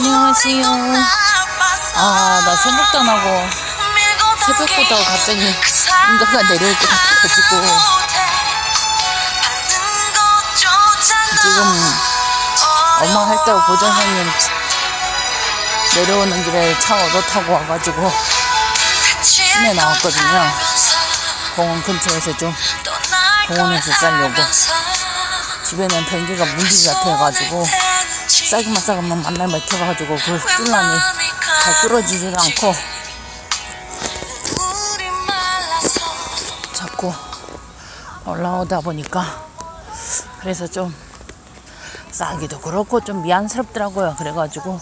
안녕하세요. 아, 나 생각도 안 하고 새벽보다 갑자기 인가가 내려올 것 같아가지고 지금 엄마 할 때고 보전사님 내려오는 길에 차 얻어 타고 와가지고 시내 나왔거든요. 공원 근처에서 좀 공원에서 쌀려고 집에는 변기가 문지 같아가지고 쌀기만 쌀기만 만날 맥혀가지고 그 뚫라니 잘 뚫어지질 않고 자꾸 올라오다 보니까 그래서 좀 싸기도 그렇고 좀 미안스럽더라고요. 그래가지고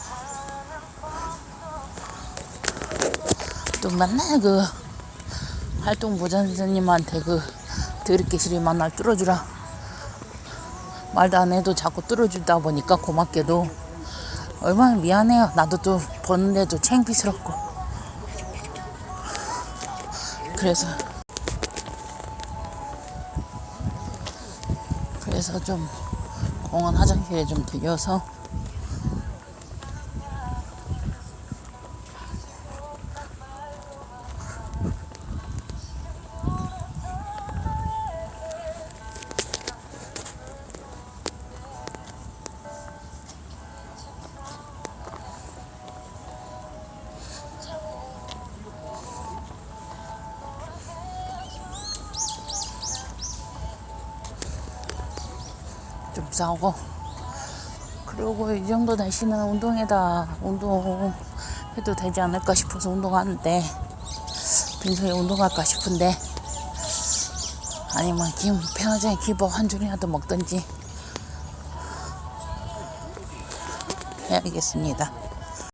또 맨날 그 활동 보전 선생님한테 그 드럽게 만날 뚫어주라 말도 안 해도 자꾸 뚫어주다 보니까 고맙게도 얼마나 미안해요. 나도 또 보는데도 창피스럽고 그래서 그래서 좀 공원 화장실에 좀 들려서 좀 싸우고 그리고 이 정도 날씨는 운동에다 운동 해도 되지 않을까 싶어서 운동하는데 빈소에 운동할까 싶은데 아니면 김 편의점에 기복 한 줄이라도 먹든지 해야겠습니다.